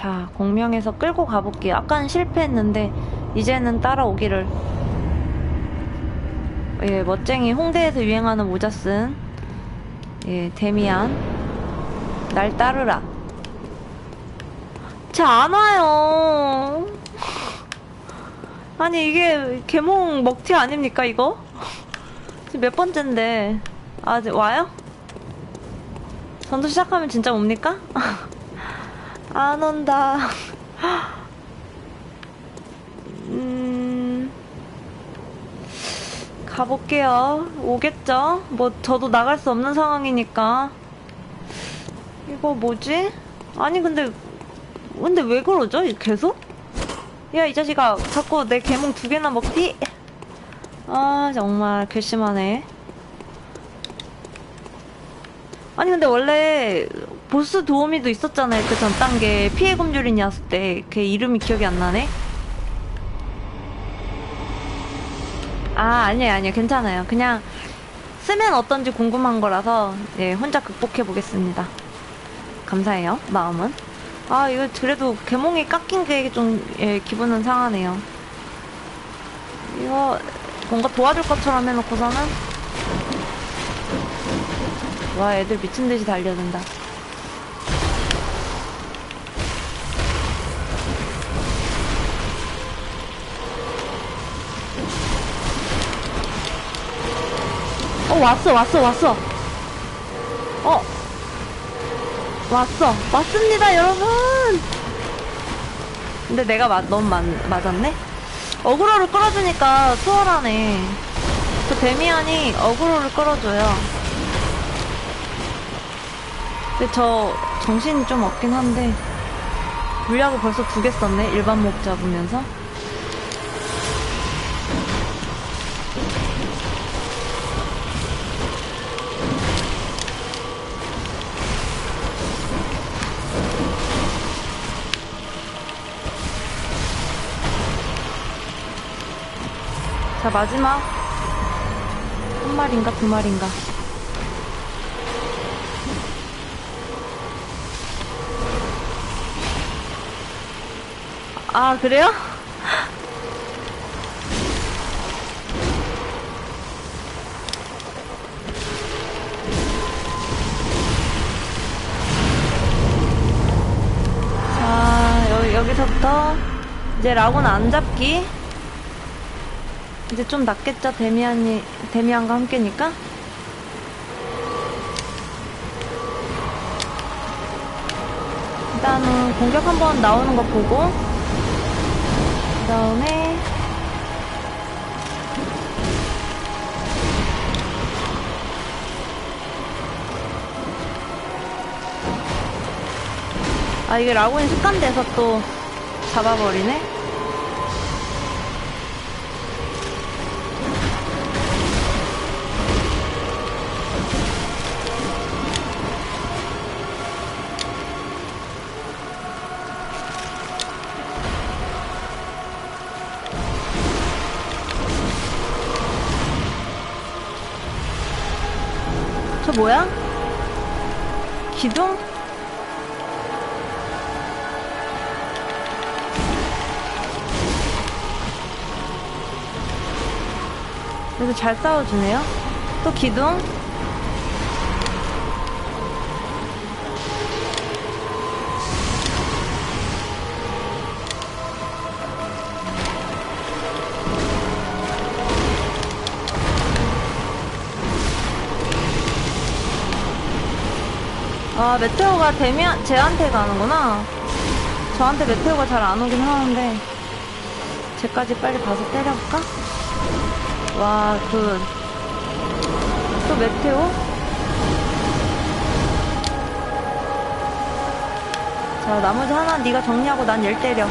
자, 공명에서 끌고 가볼게요. 아까는 실패했는데, 이제는 따라오기를. 예, 멋쟁이 홍대에서 유행하는 모자 쓴, 예, 데미안. 날 따르라. 쟤안 와요. 아니, 이게 개몽 먹튀 아닙니까, 이거? 지금 몇 번째인데. 아, 와요? 전투 시작하면 진짜 옵니까? 안 온다. 음, 가볼게요. 오겠죠? 뭐, 저도 나갈 수 없는 상황이니까. 이거 뭐지? 아니, 근데, 근데 왜 그러죠? 계속? 야, 이 자식아, 자꾸 내 개몽 두 개나 먹디? 아, 정말 괘씸하네. 아니, 근데 원래, 보스 도우미도 있었잖아요. 그 전 단계 피해 검졸이었을 때. 걔 이름이 기억이 안 나네? 아, 아니에요, 아니에요. 괜찮아요. 그냥, 쓰면 어떤지 궁금한 거라서, 예, 혼자 극복해 보겠습니다. 감사해요, 마음은. 아, 이거 그래도 개몽이 깎인 게 좀, 예, 기분은 상하네요. 이거, 뭔가 도와줄 것처럼 해놓고서는, 와, 애들 미친 듯이 달려든다. 어, 왔어, 왔어, 왔어. 어, 왔어. 왔습니다, 여러분! 근데 내가 맞, 너무 맞, 맞았네? 어그로를 끌어주니까 수월하네. 그 데미안이 어그로를 끌어줘요. 근데 저 정신이 좀 없긴 한데 물약을 벌써 두 개 썼네 일반 몹 잡으면서 자 마지막 한 마리인가 두 마리인가 아, 그래요? 자, 여, 여기서부터 이제 라곤 안 잡기. 이제 좀 낫겠죠? 데미안이, 데미안과 함께니까? 일단은 공격 한번 나오는 거 보고 그 다음에 아 이게 라고인 습관돼서 또 잡아버리네 저 뭐야? 기둥? 그래서 잘 싸워주네요. 또 기둥? 아, 메테오가 되면 쟤한테 가는구나. 저한테 메테오가 잘 안 오긴 하는데. 쟤까지 빨리 가서 때려볼까? 와, 그, 또 메테오? 자, 나머지 하나 네가 정리하고 난 얘를 때려.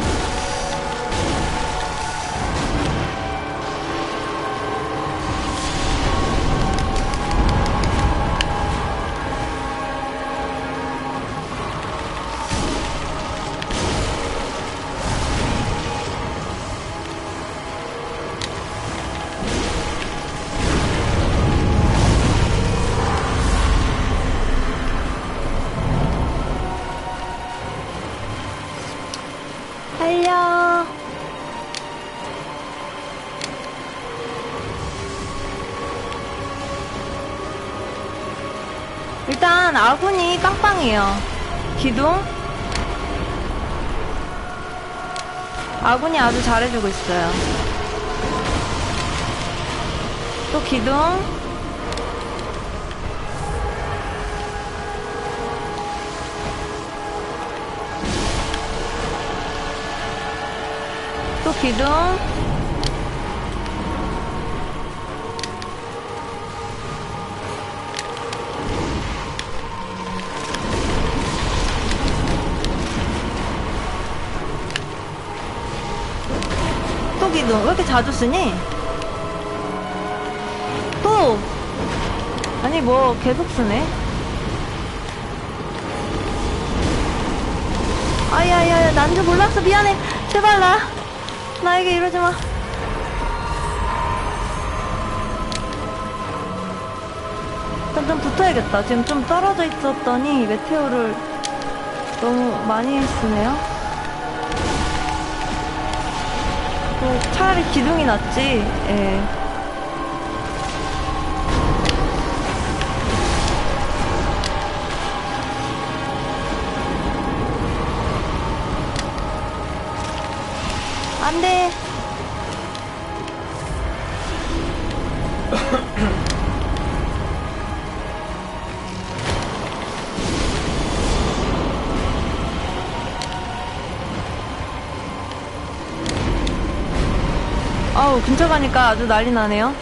일단 아군이 빵빵해요. 기둥. 아군이 아주 잘해주고 있어요. 또 기둥. 또 기둥. 또 기둥. 왜 이렇게 자주 쓰니? 또! 아니, 뭐, 계속 쓰네. 아야야, 난 줄 몰랐어. 미안해. 제발 나. 나에게 이러지 마. 일단 좀 붙어야겠다. 지금 좀 떨어져 있었더니 메테오를 너무 많이 쓰네요. 뭐 차라리 기둥이 낫지. 예. 안 돼. 아우, 근처 가니까 아주 난리 나네요.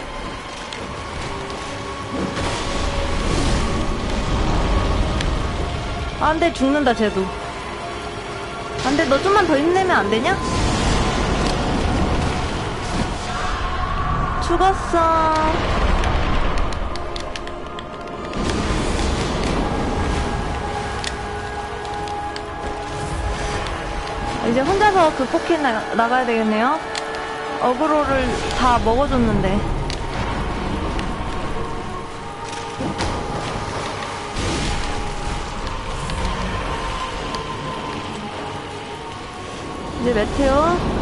아, 안 돼, 죽는다, 쟤도. 안 돼, 너 좀만 더 힘내면 안 되냐? 죽었어. 이제 혼자서 극복해 나, 나가야 되겠네요. 어그로를 다 먹어줬는데. 이제 메테오.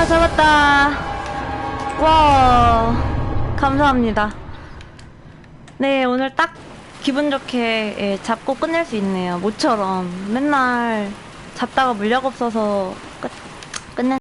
아, 잡았다. 와, 감사합니다. 네, 오늘 딱 기분 좋게 예, 잡고 끝낼 수 있네요. 모처럼 맨날 잡다가 물약 없어서 끝,